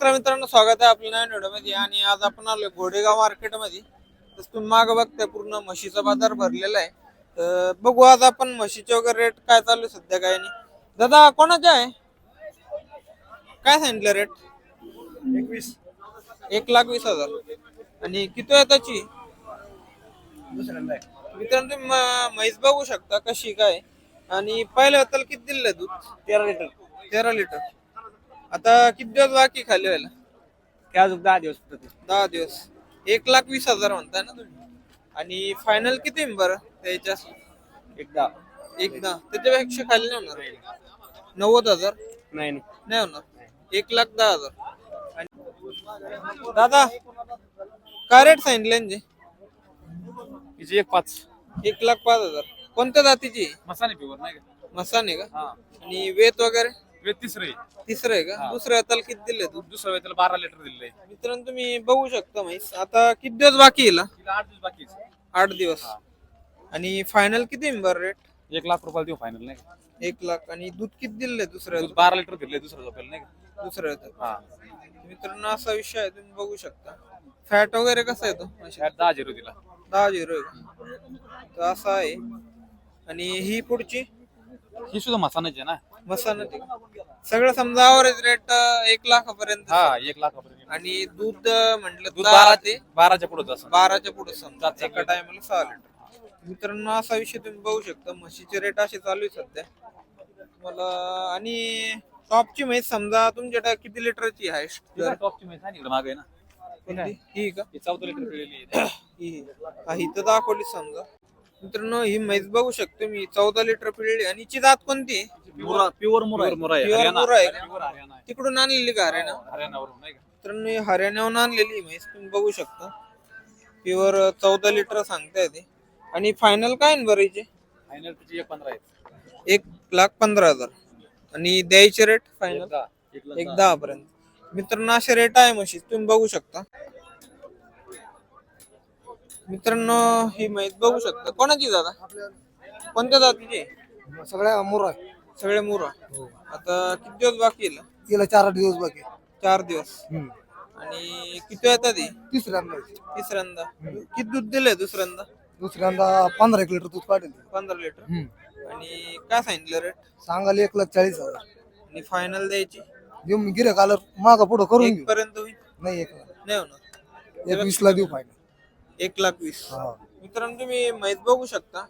नमस्कार मित्रांनो स्वागत आहे आपल्या नवीन व्हिडिओमध्ये. आणि आज आपण आलो घोडेगाव मार्केटमध्ये. तर तुम्ही मागं बघताय पूर्ण म्हशीचा बाजार भरलेला आहे. तर बघू आज आपण म्हशीचे वगैरे रेट काय चालू आहे सध्या काय नाही. दादा कोणाचे आहे? काय सांगितलं रेट एकवीस. एक लाख वीस हजार. आणि किती आहे त्याची? मित्रांनो तुम्ही म्हैस बघू शकता कशी काय. आणि पहिल्या होताल किती दिलं दूध? तेरा लिटर. तेरा लिटर. आता किती दिवस बाकी खाली व्हायला ते अजून दहा दिवस होते दहा दिवस. एक लाख वीस हजार म्हणताय ना तुम्ही? आणि फायनल किती आहे बरं त्याच्या? एकदा एक दहा. त्याच्यापेक्षा खाली नाही होणार? नव्वद हजार? नाही नाही. नाही होणार. एक लाख दहा हजार. आणि दादा काय रेट सांगितले यांचे? तिची एक पाच. एक लाख पाच हजार. कोणत्या जातीची? मसाले पिवर नाही का? मसाने का? हा. आणि वेत वगैरे? वे तिसरे तिसरं आहे का? हा. दुसऱ्या हाताला किती दिले तू? दुसरं त्याला बारा लिटर दिले मित्रांनो तुम्ही बघू शकता म्हैस. आता किती दिवस बाकी येईल तिला आठ दिवस बाकी आहे. आठ दिवस. आणि फायनल किती आहे बरं रेट एक लाख रुपयाला देऊ फायनल नाही का? एक लाख. आणि दूध किती दिले दुसऱ्या दूध बारा लिटर दिले दुसरं झोपेल नाही का? दुसऱ्या हातात हा. मित्रांनो असा विषय आहे तुम्ही बघू शकता. फॅट वगैरे कसा येतो शाळेत दहा झिरो दिला. दहा झिरो आहे तर असा आहे. आणि ही पुढची? ही सुद्धा मसानाची आहे ना? मसाला सगळं समजा अवरेज रेट एक लाखापर्यंत हा एक लाखापर्यंत. आणि दूध म्हटलं दूध बारा ते बाराच्या पुढे बाराच्या पुढे समजा एका टायमाला सहा लिटर मित्रांनो असा विषय तुम्ही बघू शकता. म्हशीचे रेट असे चालू आहे सध्या. मला आणि टॉपची म्हैस समजा तुमच्याकडे किती लिटरची आहे टॉपची माहिती आहे मागे ना? ही का? चौदा लिटर पिळलेली आहे. ही तर दाखवली समजा. मित्रांनो ही म्हैस बघू शकतो मी. चौदा लिटर पिळली आणि हिची जात कोणती? मुरा प्युअर मुरा आहे मुरा आहे Pure हरियाणा. मुरा आहे का? Pure हरियाणा. आहे. तिकडून आणलेली का हरियाणा? हरियाणावरून नाही का? मित्रांनो ही हरियाणाहून आणलेली ही म्हैस तुम्ही बघू शकता. प्युअर चौदा लिटर सांगताय ते. आणि फायनल काय आहे बरं हिचे? फायनल तिची एक पंधरा आहे एक लाख पंधरा हजार. आणि द्यायचे रेट फायनल एक दहा. एक लाख एक दहा. दहा पर्यंत मित्रांनो असे रेट आहे म्हशी तुम्ही बघू शकता. मित्रांनो ही म्हैस बघू शकता. कोणाची दादा कोणत्या जातीची सगळ्या मोर सगळे मुरा आता किती दिवस बाकी आहे? तिला चार आठ दिवस बाकी. चार दिवस. आणि किती येतात तिसऱ्यांदा. तिसऱ्यांदा. किती दूध दिलंय दुसऱ्यांदा? दुसऱ्यांदा पंधरा एक लिटर दूध काढेल पंधरा लिटर. आणि काय सांगितलं रेट सांगायला एक लाख चाळीस हजार. आणि फायनल द्यायची? देऊ मी गिरे कालर माग पुढं करून घेऊ. पर्यंत होईल? नाही एक लाख. नाही होणार. एक वीस ला देऊ फायनल एक लाख वीस. हा. मित्रांनो तुम्ही म्हैस बघू शकता.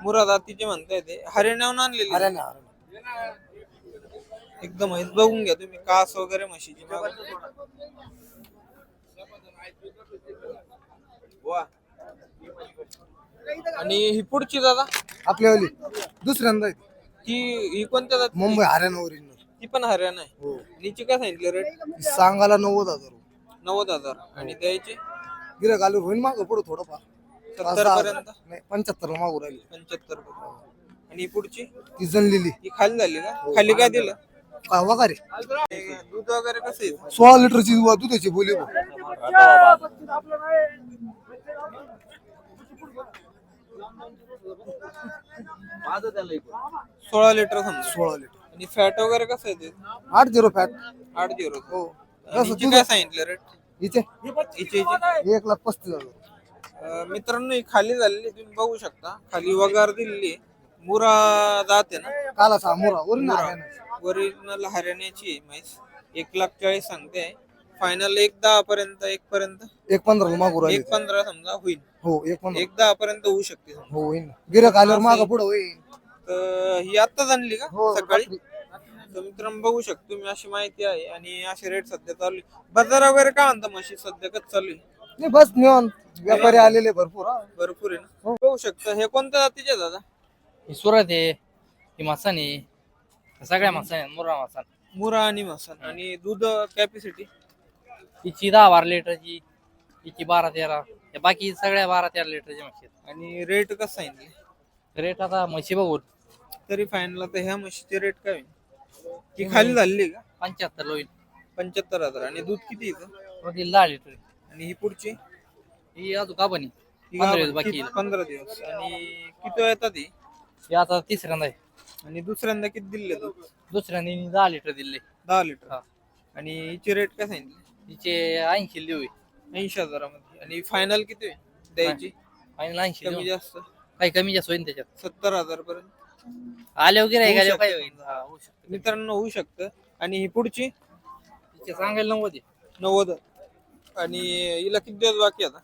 मुरा जातीचे म्हणताय ते. हरियाणाहून आणलेली. हरियाणा हरियाणा एकदम म्हैस बघून घ्या तुम्ही. कास वगैरे म्हशीची मागं. वा. आणि ही पुढची दादा? आपल्यावाली दुसऱ्यांदा आहे ती. ती ही कोणत्या जाती मुंबई हरियाणा ओरिजिनल ती पण हरियाणा आहे. हो. नीचे काय सांगितलं? रेट? सांगायला नव्वद हजार. नव्वद हजार. आणि द्यायचे? गिरे कालर होईल माग पुढं थोडंफार. सत्तर पर्यंत. नाही पंच्याहत्तर मागू राहिली. पंच्याहत्तर आणि ही पुढची? ती जनलेली ही खाली झाली का खाली काय दिलं? का वगैरे. हे दूध वगैरे कसं आहे? सोळा लिटरची व दुधाची बोली. सोळा लिटर समजा. सोळा लिटर. आणि फॅट वगैरे कसं आहे ते? आठ झिरो फॅट. आठ झिरो. हो. हिची काय सांगितलं रेट हिची एक लाख पस्तीस हजार. अं, मित्रांनो ही खाली झालेली तुम्ही बघू शकता. खाली वगार दिलेली आहे. मुरा जाते ना? काला सहा मोरा. ओरिजिनल हरियाणा ओरिजिनल हरियाणाची आहे म्हैस. एक लाख चाळीस सांगते. फायनल एक दहा पर्यंत एक पर्यंत? एक पंधरा मागू राहिले. एक पंधरा समजा होईल. हो एक पंधरा. एक दहा पर्यंत होऊ शकते समजा. हो होईल गिरक आल्यावर माग पुढं होईल. तर ही आत्ताच आणली का? हो सकाळी? तर मित्रांनो बघू शकतो मी अशी माहिती आहे. आणि असे रेट सध्या चालू आहे. बाजार वगैरे काय म्हणता म्हशी? सध्या कसं चालू आहे? नाही बस निवांत. व्यापारी आलेले भरपूर. हा. भरपूर आहे ना? बघू शकता. हे कोणत्या जातीचे दादा? ही सुरत आहे ही मसान आहे. सगळ्या मसान आहेत मुर्रा मसान. मुरा आणि मसाला आणि दूध कॅपॅसिटी हिची दहा बारा लिटरची हिची बारा तेरा. हे बाकी सगळ्या बारा तेरा लिटरच्या म्हशी आहेत. आणि रेट कसं सांगितले रेट आता म्हशी बघून. तरी फायनल आता ह्या म्हशीचे रेट काय होईल ती खाली झालेली आहे का? पंच्याहत्तर होईल पंच्याहत्तर हजार. आणि दूध किती येतं वरील दहा लिटर आणि ही पुढची? ही अजून का बनी ही पंधरा. दिवस बाकी किती- आहे. पंधरा दिवस. आणि किती येतात ही? ही आता तिसऱ्यांदा आहे. आणि दुसऱ्यांदा किती दिले दूध? दुसऱ्यांदा हिने दहा लिटर दिले दहा लिटर. हा. आणि हिची रेट काय सांगितली तिचे ऐंशी लिहू ऐंशी हजारामध्ये. आणि फायनल किती द्यायची? फायनल ऐंशी कमी. जास्त? काही कमी जास्त होईल त्याच्यात. सत्तर हजार पर्यंत? आले वगैरे होऊ आहे शकतं. काय होईल हा, होऊ शकतं. मित्रांनो होऊ शकतं. आणि ही पुढची? तिचे सांगायला नव्वद आहे. नव्वद. आणि हिला किती दिवस बाकी आता?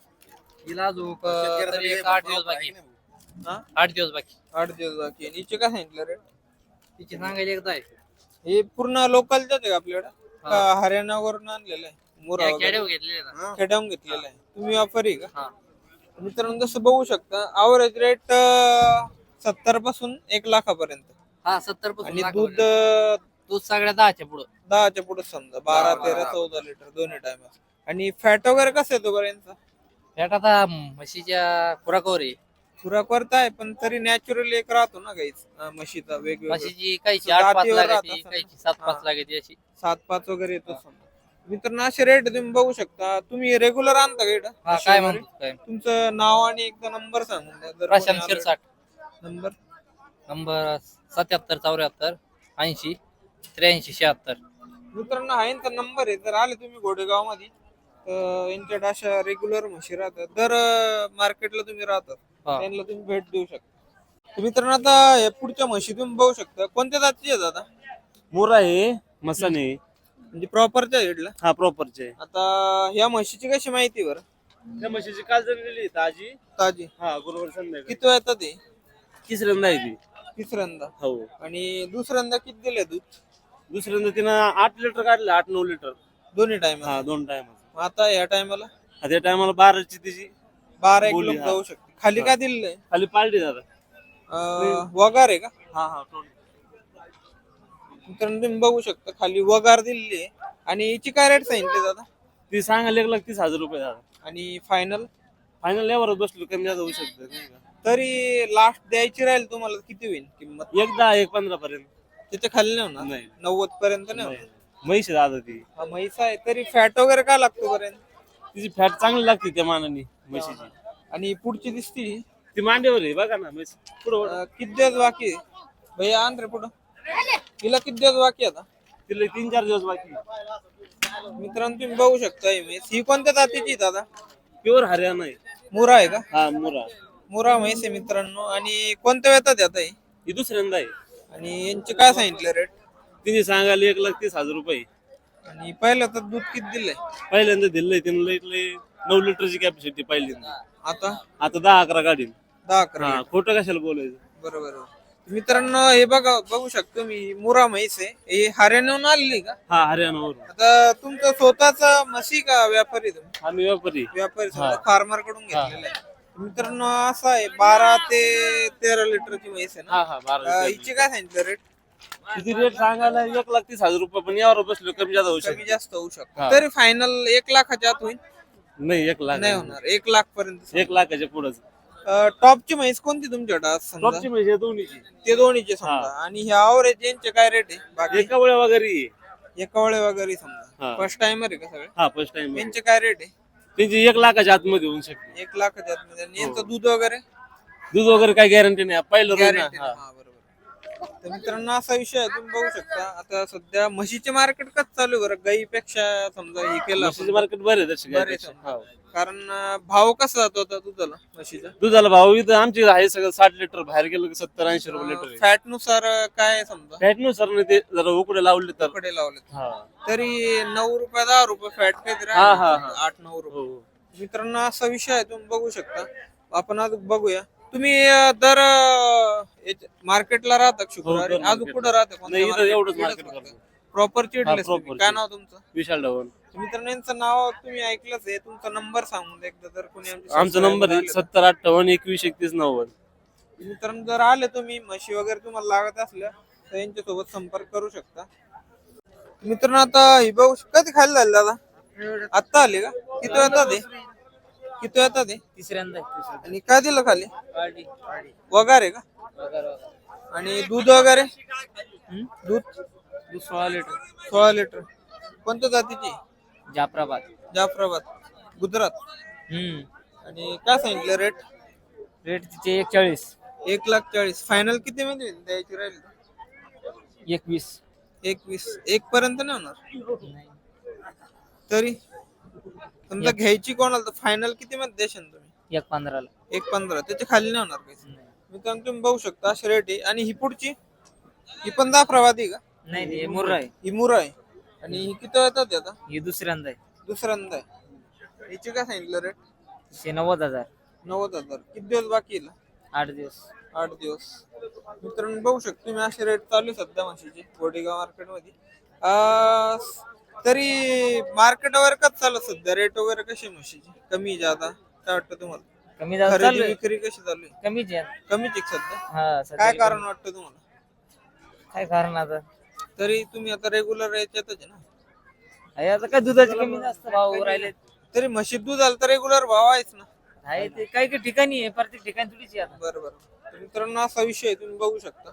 हिला अजून अं, तरी एक आठ दिवस बाकी आहे. हा? आठ दिवस बाकी आठ दिवस बाकी आहे. आणि हिचे काय सांगितलं रेट तिचे सांगायला एकदा आहे. हे पूर्ण लोकलच्याच आहे का आपल्याकडे? का हरियाणावरून आणलेलं आहे? मुरा वगैरे? घेतलेले ना. खेड्याहून घेतलेलं आहे. तुम्ही व्यापारी आहे का? हा. मित्रांनो जसं बघू शकता आवरेज रेट सत्तरपासून एक लाखापर्यंत. हा सत्तरपासून आणि दूध. अं, दूध सगळ्या दहाच्या पुढं. दहाच्या पुढे समजा बारा तेरा चौदा लिटर दोन्ही टाइम आणि फॅट वगैरे कसं येतो बरं यांचा? फॅट आता म्हशीच्या खुराकावर आहे. खुराक वरता आहे पण तरी नॅचरली एक राहतो ना गाईच म्हशीचा वेगवेगळा. म्हशीची काहीची असं आठ पाच जातीवर राहत लागायची असेल ना? काहीची सात पाच हा. लागायची अशी. सात पाच वगैरे येतो समजा. मित्रांनो असे रेट तुम्ही बघू शकता. तुम्ही रेग्युलर आणता का इकडं? हा काय? म्हणतो काय तुमचं नाव आणि एकदा नंबर सांगून द्या जर प्रशांत आलं- शिरसाट. नंबर? नंबर सत्याहत्तर चौऱ्याहत्तर ऐंशी त्र्याऐंशी शहात्तर. मित्रांनो आहे ना नंबर आहे. जर आले तुम्ही घोडेगावमध्ये यांच्या अशा रेग्युलर म्हशी राहतात. दर मार्केटला तुम्ही राहतात. हा. त्यांना तुम्ही भेट देऊ शकता. तर मित्रांनो आता या पुढच्या म्हशी तुम्ही बघू शकता. कोणत्या जातीचे आहेत आता? मोरा आहे मसाने म्हणजे प्रॉपरच्या हेडला हा प्रॉपरचे आता ह्या म्हशीची कशी माहिती बरं? त्या म्हशीची काल जणलेली ताजी. ताजी. हा गुरुवार संध्याकाळी. किती येतात ते? तिसऱ्यांदा आहे ती. तिसऱ्यांदा. हो. आणि दुसऱ्यांदा किती दिले दूध? दुसऱ्यांदा तिनं आठ लिटर काढलं आठ नऊ लिटर दोन्ही टाइम हा दोन टाइम आता या टायमाला त्या टायमाला बाराची तिची. बारा एक बोली, किलो हा. जाऊ शकते. खाली काय दिलेलं आहे खाली पालटी दादा. अं, वगार आहे का? हा हा टोन. मित्रांनो तुम्ही बघू शकता खाली वगार दिलेली आहे. आणि हिची काय रेट सांगितले दादा? ती सांगायला एक लाख तीस हजार रुपये दादा. आणि फायनल फायनल यावर बसलो कमी जास्त होऊ शकतं नाही का? तरी लास्ट द्यायची राहील तुम्हाला किती होईल किंमत? एक दहा एक पंधरा पर्यंत. त्याच्याखाली नाही होणार? नाही. नव्वद पर्यंत नाही. होणार? म्हैस आहे दादा ती. हा म्हैस आहे. तरी फॅट वगैरे काय लागतो पर्यंत? तिची फॅट चांगली लागते त्या मानाने म्हशीची. आणि पुढची दिसती? ती मांडीवर आहे बघा ना म्हैस. पुढं अं, किती दिवस बाकी आहे? भैया आण रे पुढं. तिला किती दिवस बाकी आहे आता? तिला तीन चार दिवस बाकी. मित्रांनो तुम्ही बघू शकता ही म्हैस. ही कोणत्या जातीची आहे दादा? प्युअर हरियाणा आहे. मुरा आहे का? हा मुरा. मुरा म्हैस आहे मित्रांनो. आणि कोणत्या येतात आता ही ही दुसऱ्यांदा आहे. आणि यांचे काय सांगितलं रेट तिने सांगायला एक लाख तीस हजार रुपये. आणि पहिलं तर दूध किती दिलंय? पहिल्यांदा दिलंय तिने लई लई नऊ लिटरची कॅपॅसिटी पहिल्यांदा आता? आता दहा अकरा गाडी दहा अकरा. हा खोटं कशाला बोलायचं? बरोबर बरोबर. मित्रांनो हे बघा बघू शकतो मी मुरा म्हैस आहे हे हरियाणाहून आलेली का? हा हरियाणावरून. आता तुमचं स्वतःच म्हशी का व्यापारी तुम्ही? आम्ही व्यापारी. व्यापारी फार्मरकडून घेतलेला आहे. मित्रांनो असं आहे बारा ते तेरा लिटरची म्हैस आहे ना. हा हा बारा अं, हिची काय सांगितलं रेट किती रेट सांगायला? एक लाख तीस हजार रुपये पण यावर बसलो कमी जास्त होऊ कमी शकतो. जास्त होऊ शकतो. हा. तरी फायनल एक लाखाच्या आत होईल. नाही एक लाख नाही होणार. एक लाख पर्यंत एक लाखाच्या पुढेच. टॉपची म्हैस कोणती तुमच्याकडे आज समजा? टॉपची म्हणजे दोन्हीची. ते दोन्हीचे समजा. आणि ह्या आवरेज यांचे काय रेट आहे? बाकी एका वेळा वगैरे. एका वेळे वगैरे समजा. हा. फर्स्ट टाइमर आहे का सगळे? हा फर्स्ट टाइम यांचे काय रेट आहे? त्यांची एक लाखाच्या आतमध्ये होऊ शकते एक लाखाच्या आतमध्ये आणि यांचं हो. दूध वगैरे दूध वगैरे काही गॅरंटी नाही पहिलं रोज ना. गॅरंटी हा. तर मित्रांनो असा विषय आहे तुम्ही बघू शकता आता सध्या म्हशीचे मार्केट कसं चालू आहे बरं गाईपेक्षा समजा हे केलं म्हशीचं. मार्केट बरे आहे तशी बरे गाईपेक्षा. समजा. हो. कारण अं, भाव कसा जातो आता दुधाला म्हशीचा दुधाला भाव इथं आमची आहे सगळं साठ लिटर बाहेर गेलं की सत्तर ऐंशी रुपये लिटर आहे फॅटनुसार अं, काय आहे समजा फॅटनुसार नाही ते जरा उकडे लावले तर कडे लावले हा तरी नऊ रुपये दहा रुपये फॅट काहीतरी हा. हा, हा. आठ नऊ रुपये हो मित्रांनो असा विषय आहे तुम्ही बघू शकता आपण आज बघूया तुम्ही अं, दर अं, याच्या- मार्केटला राहता का शुक्रवारी? हो, दर अजून मार्केटला. कुठं राहता नाही इथं एवढंच मार्केट करतो. प्रॉपर चिडलेस proper तुम्ही. काय चिडलेस. नाव तुमचं? विशाल ढवण मित्रांनो यांचं नाव तुम्ही ऐकलंच आहे. तुमचा नंबर सांगून द्या एकदा जर कोणी आमच्या आमचा नंबर आहे तर. सत्तर अठ्ठावन्न एकवीस एकतीस नव्वद. मित्रांनो जर आले तुम्ही म्हशी वगैरे तुम्हाला लागत असल्या तर यांच्यासोबत संपर्क करू शकता. मित्रांनो आता ही बघू कधी खायला झालं दादा? आत्ता आले का? किती येतात ते किती येतात ते तिसऱ्यांदा आणि काय दिलं खाली? वगार आहे का? आणि दूध वगैरे? हं? दूध? सोळा लिटर. सोळा लिटर. कोणत्या जातीची? जाफराबाद. जाफराबाद. गुजरात. हम्म आणि काय सांगितलं रेट रेट तिचे एकचाळीस. एक लाख चाळीस. फायनल किती मध्ये होईल द्यायची राहील? एकवीस. एकवीस. एक पर्यंत नाही होणार? तरी? समजा घ्यायची कोणाला फायनल किती मध्ये देशाल तुम्ही? एक पंधराला. एक पंधरा. त्याच्याखाली नाही होणार काही. मित्रांनो तुम्ही बघू शकता अशी रेट आहे. आणि ही पुढची? ही पण दाफरावादी का? नाही नाही मुर्रा आहे. ही मुरा आहे. आणि ही किती येतात आता? ही दुसऱ्यांदा आहे. दुसऱ्यांदा आहे. हिची काय सांगितलं रेट शे नव्वद हजार. नव्वद हजार. किती दिवस बाकी आहे? आठ दिवस. आठ दिवस. मित्रांनो बघू शकतो तुम्ही असे रेट चालू आहे सध्या म्हशीचे. गोडेगाव मार्केटमध्ये. अं, तरी मार्केट वगैरे कसं चालू आहे सध्या? रेट वगैरे कशी आहे म्हशीची? कमी जादा काय वाटतं तुम्हाला? कमी जास्त चालू खरेदी आहे. विक्री कशी चालू आहे? कमीच आहे. कमीच आहे का सध्या? हा सध्या काय. कारण वाटतं तुम्हाला? काय कारण आता? तरी तुम्ही आता रेग्युलर याच्यातच आहे ना? आहे आता काय दुधाचे कमी जास्त भाव राहिले तरी म्हशीत दूध आलं तर रेग्युलर भाव आहेच ना? आहे ते काही काही ठिकाणी आहे प्रत्येक ठिकाणी थोडीच आहे आता. बरं बरं. तर मित्रांनो असा विषय आहे, तुम्ही बघू शकता.